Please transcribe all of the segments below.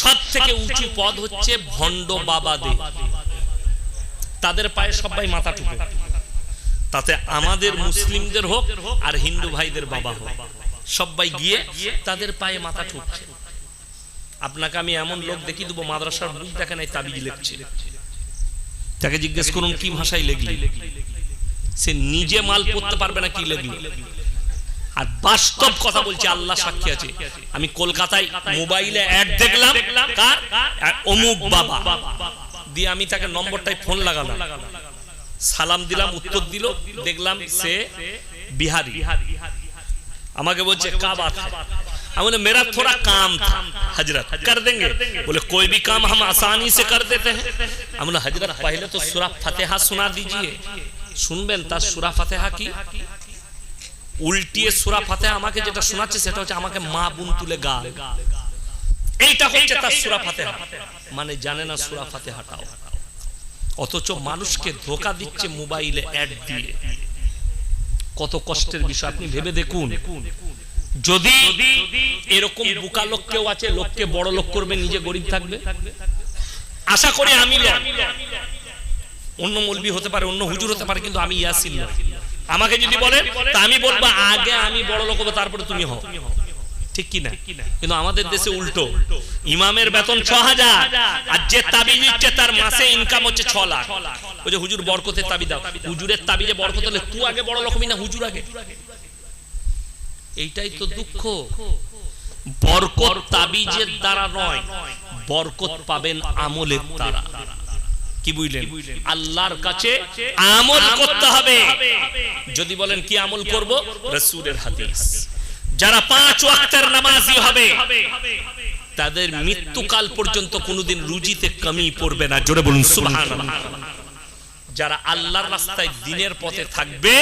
সব থেকে উঁচু পদ হচ্ছে ভণ্ড বাবাদের। তাদের পায়ে সবাই মাথা টুকে তাতে আমাদের মুসলিমদের হোক আর হিন্দু ভাইদের বাবা হোক। সবাই গিয়ে তাদের পায়ে মাথা ঠুকছে। আপনাকে আমি এমন লোক দেখি দেবো, মাদ্রাসার বুক দেখে নাই, তাবিজ লিখছে তাকে জিজ্ঞেস করুন, কি ভাষায় লিখলি? সে নিজে মাল পড়তে পারবে না, কি লিখলি? আর বাস্তব কথা বলছি আল্লাহ সাক্ষী আছে আমি কলকাতায় মোবাইলে অ্যাড দেখলাম কার অমুক বাবা দিয়ে আমি তাকে নম্বরটায় ফোন লাগালাম সালাম দিলাম উত্তর দিল দেখলাম সে বিহারি আমাকে বলছে কা বাত है हम बोले मेरा थोड़ा काम था हजरत कर देंगे बोले कोई भी काम हम आसानी से कर देते हैं हम बोले हजरत पहले तो सूरा फतेहा सुना दीजिए শুনবেন তার সুরা ফাতেহা কি উল্টিয়ে সুরা ফাতেহা আমাকে যেটা শোনাচ্ছে সেটা হচ্ছে আমাকে মা বুন তুলে গা। এইটা হচ্ছে তার সুরা ফাতেহা। মানে জানে না সুরা ফাতেহাটাও। অথচ মানুষকে ধোকা দিচ্ছে মোবাইলে অ্যাড দিয়ে। কত কষ্টের বিষয়, আপনি ভেবে দেখুন। যদি এরকম বোকা লোক কেউ আছে, লোককে বড় লোক করবে, নিজে গরিব থাকবে? আশা করি আমি অন্য মলবি হতে পারে, অন্য হুজুর হতে পারে, কিন্তু আমি ইয়াসিন না আমাকে যদি বলেন তা আমি বলব আগে আমি বড় লোক হব তারপরে তুমি হও। ঠিক কি না? কিন্তু আমাদের দেশে উল্টো। ইমামের বেতন ছ হাজার আর যে তাবি দিচ্ছে তার মাসে ইনকাম হচ্ছে ছ লাখ। ওই যে হুজুর বরকতের তাবি দাও। হুজুরের তাবিজে বরকত হলে তুই আগে বড় লোক হবি না হুজুর আগে? এইটাই তো দুঃখ। বরকত তাবিজের দ্বারা নয় বরকত পাবেন আমলের দ্বারা। কি বুঝলেন? আল্লাহর কাছে আমল করতে হবে। যদি বলেন কি আমল করব? রসুলের হাদিস। যারা পাঁচ ওয়াক্তের নামাজি হবে তাদের মৃত্যুকাল পর্যন্ত কোনোদিন রুজিতে কমি পড়বে না। জোরে বলুন সুবহানাল্লাহ। যারা আল্লাহর রাস্তায় দিনের পথে থাকবে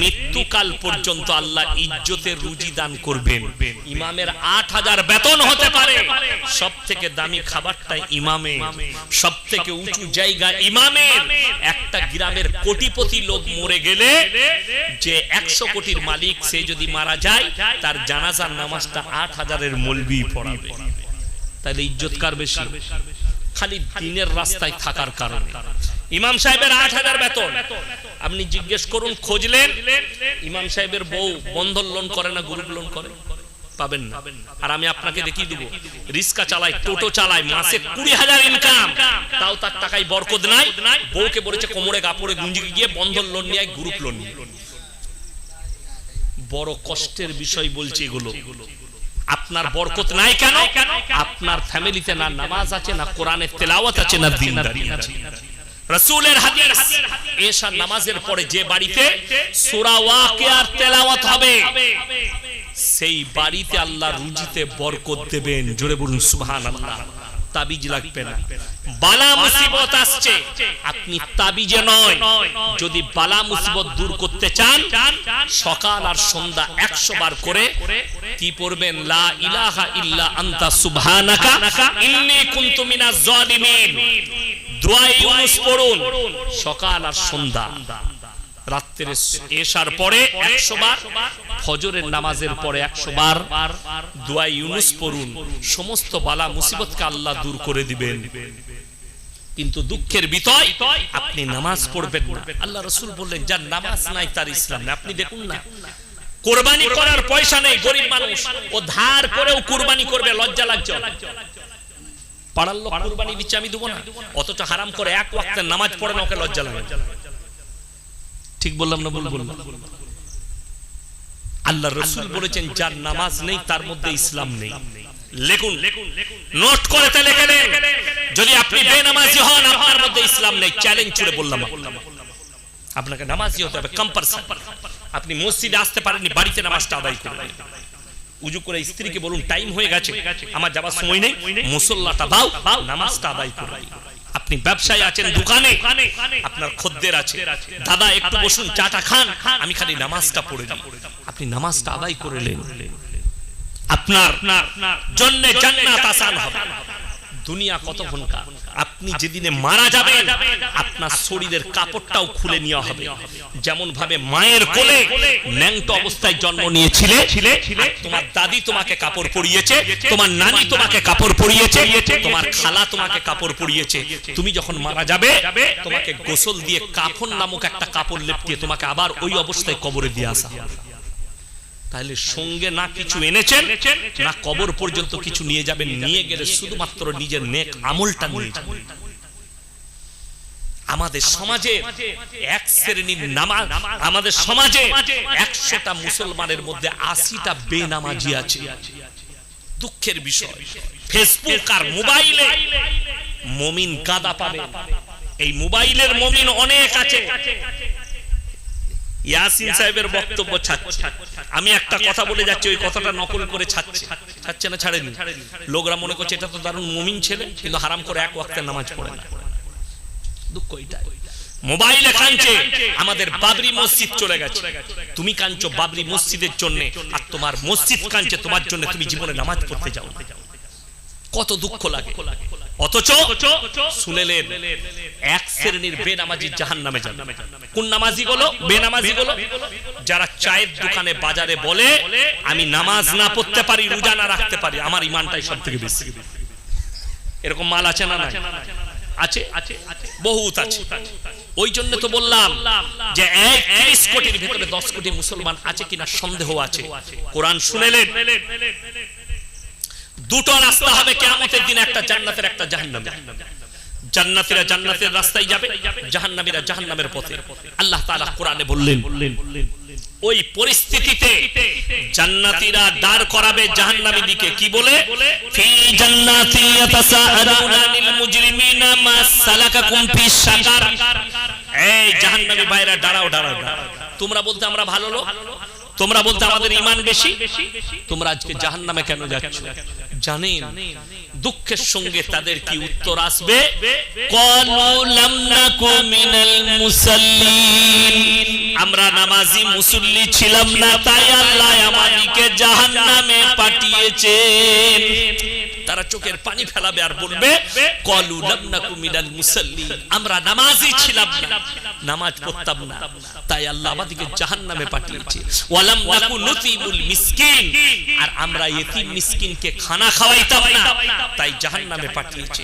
মৃত্যুকাল পর্যন্ত আল্লাহ ইজ্জতের রুজি দান করবেন। ইমামের আট হাজার বেতন হতে পারে। সব থেকে দামি খাবারটাই ইমামে সব থেকে উঁচু জায়গা ইমামের। একটা গ্রামের কোটিপতি লোক মরে গেলে যে একশো কোটির মালিক সে যদি মারা যায় তার জানাজার নামাজটা আট হাজারের মলবি পড়াবে। তাহলে ইজ্জত কার বেশি? খালি দিনের রাস্তায় থাকার কারণে। ইমাম সাহেবের আট হাজার বেতন। আপনি জিজ্ঞেস করুন খোঁজলেন। ইমাম সাহেবের বউ বন্ধন লোন করে না গ্রুপ লোন করে। পাবেন না। আর আমি আপনাকে দেখিয়ে দিব রিক্সা চালাই টোটো চালাই মাসে কুড়ি হাজার ইনকাম তাও তার টাকায় বরকত নাই। বউকে বলেছে কোমরে কাপড়ে গুঞ্জি গিয়ে বন্ধন লোন নিয়ে গ্রুপ লোন নিয়ে। বড় কষ্টের বিষয় বলছে এগুলো। আপনার বরকত নাই কেন? আপনার ফ্যামিলিতে না নামাজ আছে না কোরআনের তেলাওয়াত আছে না দিনদারি আছে। রাসূলের হাদিস এশা নামাজের পরে যে বাড়িতে সূরা ওয়াকিয়ার তেলাওয়াত হবে সেই বাড়িতে আল্লাহ রুজিতে বরকত দেবেন। জোরে বলুন, সুবহানাল্লাহ। তাবিজ লাগবে না। বালা মুসিবত আসছে। আপনি তাবিজে নয়। যদি বালা মুসিবত দূর করতে চান, সকাল আর সন্ধ্যা একশো বার করে কি পড়বেন? লা ইলাহা ইল্লা আনতা সুবহানাকা। ইন্নী কুনতু মিনাজ জালিমিন। দোয়া ইউনুস পড়ুন। সকাল আর সন্ধ্যা। রাত্রে এশার পরে একশো বার ফজরের নামাজের পরে একশো বার দোয়া ইউনুস পড়ুন, সমস্ত বালা মুসিবতকে আল্লাহ দূর করে দিবেন। কিন্তু দুঃখের আপনি নামাজ পড়বেন না। আল্লাহ রসুল বললেন, যার নামাজ নাই, তার ইসলাম নেই। আপনি দেখুন না, কোরবানি করার পয়সা নেই, গরিব মানুষ। ও ধার করেও কোরবানি করবে, লজ্জা লাগছে। পাড়ার লোক কোরবানি দিচ্ছে, আমি দেবো না। অথচ হারাম করে এক ওয়াক্তের নামাজ পড়ে না, ওকে লজ্জা লাগে। ঠিক বললাম না বললাম? আল্লাহ রসুল বলেছেন, যার নামাজ নেই, তার মধ্যে ইসলাম নেই। করে মসজিদে আসতে বাড়িতে নামাজটা আদায় উজু করে স্ত্রীকে বলুন টাইম হয়ে গেছে। আমার যাবার সময় নেই। মুসল্লাটা দাও, নামাজটা আদায় করবে আপনি ব্যবসায় আছেন দোকানে। আপনার খদ্দের আছে। দাদা একটু বসুন চাটা খান। আমি খালি নামাজটা পড়ে আপনি নামাজটা আদায় করে নেন। আপনার জন্য জান্নাত আসান হবে। দুনিয়া কতক্ষণকার আপনি যেদিনে মারা যাবেন আপনার শরীরের কাপড়টাও খুলে নেওয়া হবে। যেমন ভাবে মায়ের কোলে ন্যাংটো অবস্থায় জন্ম নিয়েছিলে তোমার দাদি তোমাকে কাপড় পরিয়েছে তোমার নানি তোমাকে কাপড় পরিয়েছে তোমার খালা তোমাকে কাপড় পরিয়েছে। তুমি যখন মারা যাবে তোমাকে গোসল দিয়ে কাফন নামক একটা কাপড় লেপটিয়ে তোমাকে আবার ওই অবস্থায় কবরে দিয়ে আসা হবে। তাহলে সঙ্গে না কিছু এনেছেন, না কবর পর্যন্ত কিছু নিয়ে যাবেন, নিয়ে গেলে শুধুমাত্র নিজের নেক আমলটা নিয়ে যাবেন। আমাদের সমাজে এক শ্রেণির নামাজ, আমাদের সমাজে একশোটা মুসলমানের মধ্যে আশিটা বেনামাজি আছে। দুঃখের বিষয় ফেসবুক আর মোবাইলে মমিন কাদা পাবে। এই মোবাইলের মমিন অনেক আছে। ইয়াসিন সাহেবের বক্তব্য ছাড়ছে। আমি একটা কথা বলে যাচ্ছি ওই কথাটা নকল করে ছাড়ছে। ছাড়ছে। না ছাড়েনি। লোকরা মনে করছে এটা তো দারুণ মুমিন ছেলে কিন্তু হারাম করে এক ওয়াক্তের নামাজ পড়ে না। দুঃখ এটাই। মোবাইলে কাঁদছে আমাদের বাবরি মসজিদ চলে গেছে। তুমি কাঁদছো বাবরি মসজিদের জন্য আর তোমার মসজিদ কাঁদছে তোমার জন্য তুমি জীবনে নামাজ পড়তে যাও কত দুঃখ লাগে। অথচ শুনেলেন এক শ্রেণির বেনামাজি জাহান নামে যাবে। কোন নামাজি গুলো বেনামাজি গুলো যারা চায়ের দোকানে বাজারে বলে আমি নামাজ না পড়তে পারি রোজা না রাখতে পারি আমার ইমানটাই সব থেকে বেশি। এরকম মাল আছে না নাই? আছে বহুত আছে। ওই জন্য তো বললাম যে এক ত্রিশ কোটির ভিতরে দশ কোটি মুসলমান আছে কিনা সন্দেহ আছে কোরআন শুনেলেন। দুটো রাস্তা হবে কেয়ামতের দিনে, একটা জান্নাতের, একটা জাহান্নামের। জান্নাতীরা জান্নাতের রাস্তায় যাবে, জাহান্নামীরা জাহান্নামের পথে। আল্লাহ তাআলা কোরআনে বললেন, ওই পরিস্থিতিতে করাবে জাহান্নামী দিকে। কি বলে? ফি জান্নাতি ইয়াতাসাআলুনা আনিল মুজরিমিনা মা সালাকাকুম ফি এই জাহান্নামী দাঁড়াও দাঁড়াও। তোমরা বলতে আমরা ভালো লোক? তোমরা বলতে আমাদের ইমান বেশি? তোমরা আজকে জাহান্নামে কেন যাচ্ছ? জানেন দুঃখের সঙ্গে তাদের কি উত্তর আসবে? আমরা নামাজি মুসল্লি ছিলাম না তাই আল্লাহ আমাদেরকে জাহান্নামে পাঠিয়েছেন। তারা চোখের পানি ফেলাবে আর বলবে কলু লাম নাকু মিনাল মুসাল্লিন। আমরা নামাজি ছিলাম না নামাজ পড়তাম না তাই আল্লাহ আমাদেরকে জাহান্নামে পাঠিয়েছে। ওয়ালাম নাকু নুতিমুল মিসকিন। আর আমরা ইতিম মিসকিনকে খানা খাওয়াইতাম না। তাই জাহান্নামে পাঠিয়েছে।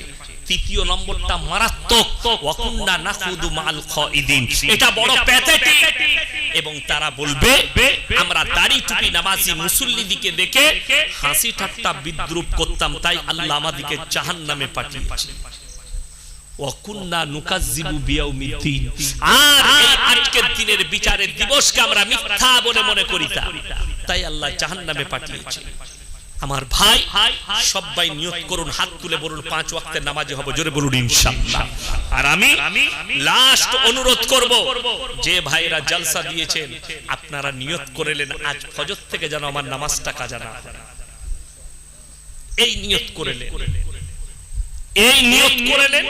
তৃতীয় নম্বরটা মারাত্মক। ওয়াকুন্না নাখুদু মাল খাইদিন এটা বড় প্যাথেটিক। এবং তারা বলবে আমরা দাড়ি টুপি নামাজি মুসল্লি দিকে দেখে হাসি ঠাট্টা বিদ্রুপ করতাম তাই আল্লাহ আমাদেরকে জাহান্নামে পাঠিয়েছে। ওয়াকুন্না নুকাজ্জিবু বিয়াউমিদ্দিন। আর আজকের দিনের বিচারের দিবসকে আমরা মিথ্যা বলে মনে করিতাম তাই আল্লাহ জাহান্নামে পাঠিয়েছে। আমার ভাই সবাই নিয়োগ করুন হাত তুলে বলুন পাঁচ ওয়াক্তের নামাজে হবে জোরে বলুন ইনশাআল্লাহ। আর আমি লাস্ট অনুরোধ করব যে ভাইরা জলসা দিয়েছেন আপনারা নিয়ত করেলেন আজ ফজর থেকে যেন আমার নামাজটা কাজা না এই নিয়ত করেলেন। এই নিয়ত করেলেন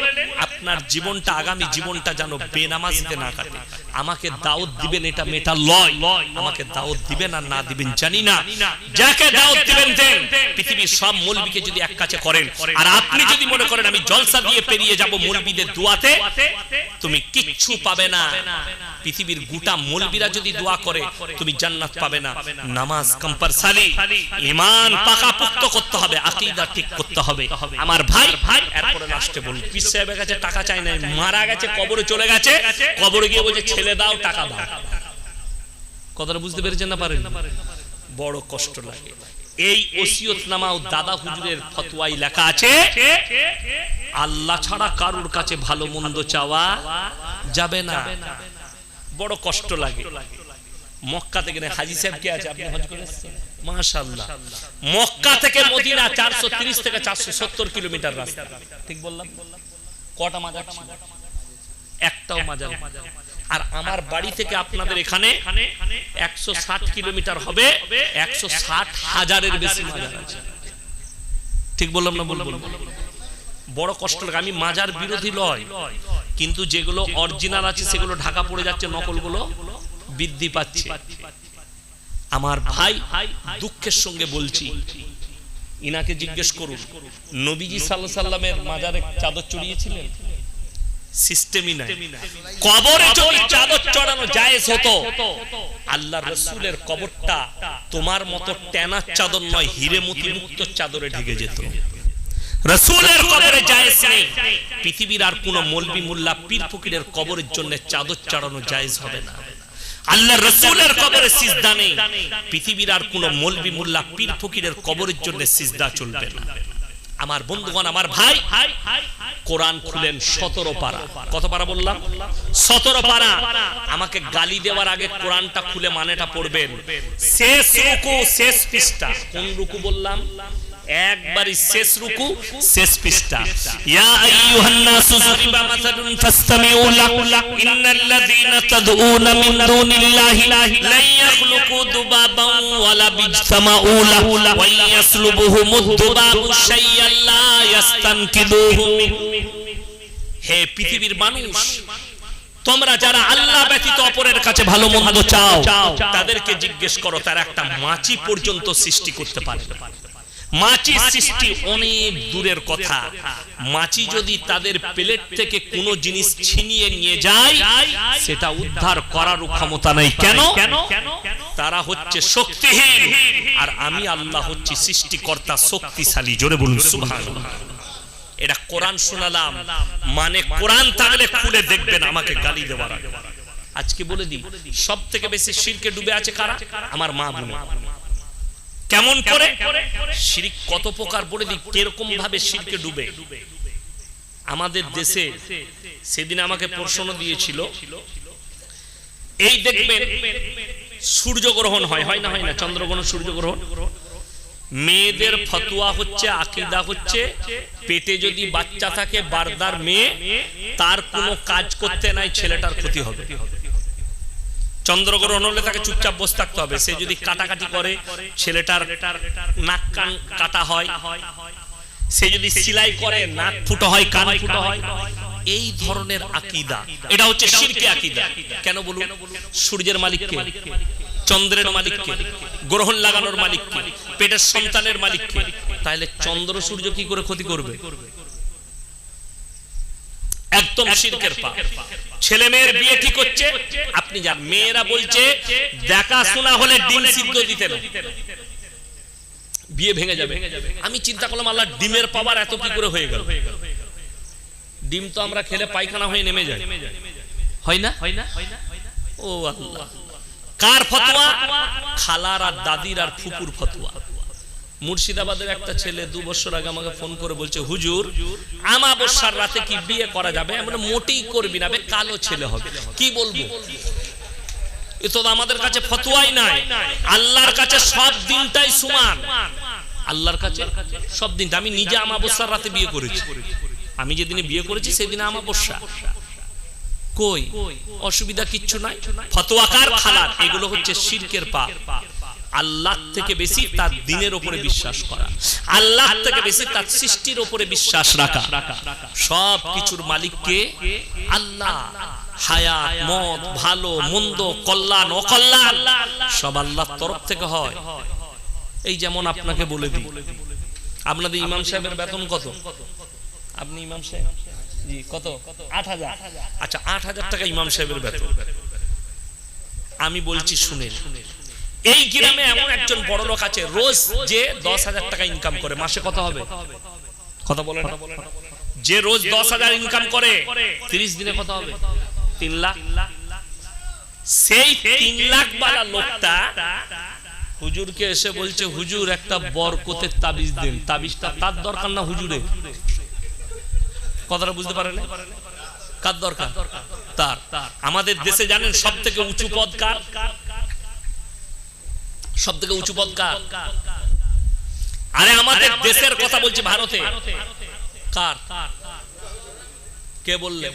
আপনার জীবনটা, আগামী জীবনটা যেন বেনামাজিতে না কাটে। আমাকে দাওয়াত দিবেন, এটা মেটা লয়। আমাকে দাওয়াত দিবেন আর না দিবেন জানি না। যাকে দাওয়াত দিবেন দেন। পৃথিবীর সব মৌলবীকে যদি এক কাছে করেন, আর আপনি যদি মনে করেন, আমি জলসা দিয়ে পেরিয়ে যাব মৌলবীদের দুয়াতে, তুমি কিচ্ছু পাবে না। পৃথিবীর গোটা মৌলবীরা যদি দোয়া করে, তুমি জান্নাত পাবে না। নামাজ কম্পালসারি ঈমান পাকাপোক্ত করতে হবে, আকীদা ঠিক করতে হবে। আমার ভাই ভাই এরপরে লাস্টে বলুন পীর সাহেবের কাছে টাকা চাই না মারা গেছে, কবরে চলে গেছে। কবরে গিয়ে বলছে, ছেলে দাও, টাকা দাও। কথাটা বুঝতে পেরেছেন না পারেন? বড় কষ্ট লাগে। এই ওসিয়তনামা ও দাদা হুজুরের ফতোয়াই লেখা আছে, আল্লাহ ছাড়া কারুর কাছে ভালো মন্দ চাওয়া যাবে না। বড় কষ্ট লাগে। মক্কা থেকে হাজি সাহেব কে আছে? আপনি হজ করে মাশাআল্লাহ। মক্কা থেকে মদিনা 430 থেকে 470 কিলোমিটার রাস্তা। ঠিক বললাম? কটা মাজার ছিল? একটাও মাজার আর আমার বাড়ি থেকে আপনাদের এখানে 160 কিলোমিটার হবে 160 হাজারের বেশি মাজার আছে। ঠিক বললাম না বললাম? বড় কষ্ট লাগে। আমি মাজার বিরোধী লয়। কিন্তু যেগুলো অরিজিনাল আছে সেগুলো ঢাকা পড়ে যাচ্ছে নকলগুলো বৃদ্ধি পাচ্ছে। আমার ভাই দুঃখের সঙ্গে বলছি ইনাকে জিজ্ঞেস করুন নবীজি সাল্লাহ সাল্লামের মাজারে চাদর চড়িয়েছিলেন? সিস্টেমই নাই। কবরে যদি চাদর চড়ানো জায়েজ হতো আল্লাহ রসুলের কবরটা তোমার মতো টেনার চাদর নয় হিরে মতি মুক্ত চাদরে ঢেকে যেত। রসুলের কবরে জায়েজ নেই। পৃথিবীর আর কোন মলবি মোল্লা পীর ফকিরের কবরের জন্য চাদর চড়ানো জায়েজ হবে না। আল্লাহ রসুলের কবরে সিজদা নেই। পৃথিবীর আর কোন মলবি মোল্লা পীর ফকিরের কবরের জন্য সিজদা চলবে না। আমার বন্ধুগণ আমার ভাই কোরআন খুলেন সতেরো পারা। কত পারা বললাম? সতেরো পারা। আমাকে গালি দেওয়ার আগে কোরআনটা খুলে মানেটা পড়বেন। শেষ রুকু শেষ পৃষ্ঠা। কোন রুকু বললাম? একবারই শেষ রুকু শেষ পৃষ্ঠা। ইয়া আইয়ুহান নাসু যুরিবা মাসালুন ফাসতামিউ লাহু ইন্নাল্লাযীনা তাদউনা মিন দুনিল্লাহি লা ইয়াখলুকু দুবাবান ওয়ালা বিজতামাউ লাহু ওয়া ইয়াসলুবুহুমুদ দুবাবু শাইয়ান লা ইয়াস্তানকিদুহু। হে পৃথিবীর মানুষ তোমরা যারা আল্লাহ ব্যতীত অপরের কাছে ভালো মন্দ চাও তাদেরকে জিজ্ঞেস করো তারা একটা মাছি পর্যন্ত সৃষ্টি করতে পারে। মাছি সৃষ্টি অনেক দূরের কথা। মাছি যদি তাদের প্লেট থেকে কোনো জিনিস ছিনিয়ে নিয়ে যায় সেটা উদ্ধার করারও ক্ষমতা নেই। কেন? তারা হচ্ছে শক্তিহীন। আর আমি আল্লাহ হচ্ছি সৃষ্টিকর্তা শক্তিশালী। জোরে বলুন সুবহানাল্লাহ। এটা কোরআন শোনালাম। মানে কোরআন থাকলে খুলে দেখবেন আমাকে গালি দেওয়ার আজকে বলে দিই সব থেকে বেশি শিরকে ডুবে আছে কারা? আমার মা বোন কেমন করে? শিরিক কত প্রকার বলে দিই কীরকম ভাবে শিরকে ডুবে? আমাদের দেশে সেদিন আমাকে প্রশ্ন দিয়েছিল। এই দেখবেন সূর্যগ্রহণ হয় হয় না হয় না? চন্দ্রগ্রহণ সূর্যগ্রহণ? মেয়েদের ফতুয়া হচ্ছে আকিদা হচ্ছে পেটে যদি বাচ্চা থাকে বারদার মেয়ে তার কোনো কাজ করতে নাই ছেলেটার ক্ষতি হবে। চন্দ্রগ্রহণ হলে তাকে চুপচাপ বসে থাকতে হবে। সে যদি কাটাকাটি করে, ছেলেটার নাক কান কাটা হয়। সে যদি সিলাই করে, নাক ফুটো হয়, কান ফুটো হয়। এই ধরনের আকিদা। এটা হচ্ছে শিরকে আকিদা। কেন বলুন? সূর্যের মালিককে, চন্দ্রের মালিককে, গ্রহণ লাগানোর মালিককে, পেটের সন্তানের মালিককে। তাহলে চন্দ্র সূর্য কি করে ক্ষতি করবে? একদম শিরকের পা ছেলে মেয়ের বিয়ে ঠিক হচ্ছে আপনি যান মেয়েরা বলছে দেখাশোনা হলে ডিম সিদ্ধ দিতে না বিয়ে ভেঙে যাবে। আমি চিন্তা করলাম আল্লাহ ডিমের পাওয়ার এত কি করে হয়ে গেল? ডিম তো আমরা খেলে পায়খানা হয়ে নেমে যায়। হয় না? হয় না? ও আল্লাহ। কার ফতোয়া? খালার আর দাদির আর ফুপুর ফতোয়া। মুর্শিদাবাদের একটা ছেলে দু বছর আগে আমাকে ফোন করে বলছে, হুজুর, আমাবস্যার রাতে কি বিয়ে করা যাবে? মোটেই করবি না কালো ছেলে হবে। কি বলব? এ তো আমাদের কাছে ফতোয়াই নাই। আল্লাহর কাছে সব দিনটাই সমান। আল্লাহর কাছে সব দিন। আমি নিজে আমাবস্যার রাতে বিয়ে করেছি। আমি যেদিনে বিয়ে করেছি, সেদিনে আমাবস্যা। কই? অসুবিধা কিচ্ছু নাই। ফতোয়াকার খালার এগুলো হচ্ছে শিরকের পাপ। আল্লাহ থেকে বেশি তার দিনের উপরে বিশ্বাস করা। আল্লাহ থেকে বেশি তার সৃষ্টির উপরে বিশ্বাস রাখা। সব কিছুর মালিককে আল্লাহ মত, ভালো, মন্দ, কল্যাণ, অকল্যাণ, সব আল্লাহর তরফ থেকে হয়। এই যেমন আপনাকে বলে দিই। আপনাদের ইমাম সাহেবের বেতন কত? আপনি ইমাম সাহেব? জি, কত? আট হাজার। আচ্ছা আট হাজার টাকা ইমাম সাহেবের বেতন। আমি বলছি শুনেন। এই গ্রামে এমন একজন বড় লোক আছে রোজ যে দশ হাজার টাকা ইনকাম করে। মাসে কত হবে? কথা বলে না। যে রোজ দশ হাজার ইনকাম করে তিরিশ দিনে কত হবে? তিন লাখ। সেই তিন লাখ বালা লোকটা হুজুরকে এসে বলছে হুজুর একটা বরকতের তাবিজ দেন। তাবিজটা তার দরকার না হুজুরে। কথাটা বুঝতে পারেন কার দরকার? তার। আমাদের দেশে জানেন সব থেকে উঁচু পদ কার? সব থেকে উঁচু পদ কার আরে আমাদের দেশের কথা বলছি ভারতে। কার? কে বললে